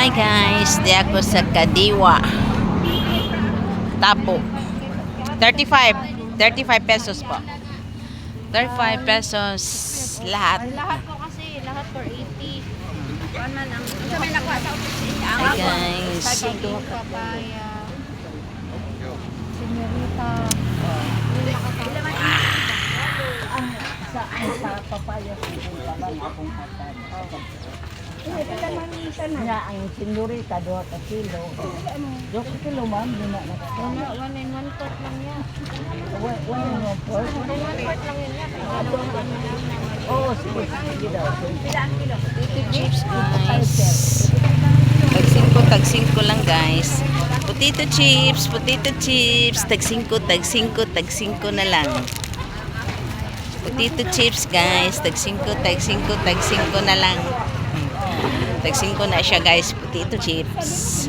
Hi guys, di ako sa Kadiwa. Tapo. 35. 35 pesos po. 35 pesos lahat. Lahat po kasi, lahat for 80. Kuan man ang sabi na ko sa opisina. Hi guys. Papaya. Hindi makakasama. sa sa papaya kung katan. Nga ang sinurita doha ka kilo. Dok kilo ma'am dina na. Wala, one and one fourth lang yan. Wa wa mo por. One and one fourth lang yan. Lang naman. Oh, sige sige daw. Pilaan kilo. Chips guys. Tagsingko, tagsingko lang guys. Potato chips, potato chips. Tagsingko, tagsingko, tagsingko na lang. Potato chips guys. Tagsingko, tagsingko, tagsingko na lang. Hmm. Tagsingko na siya guys. Potato chips.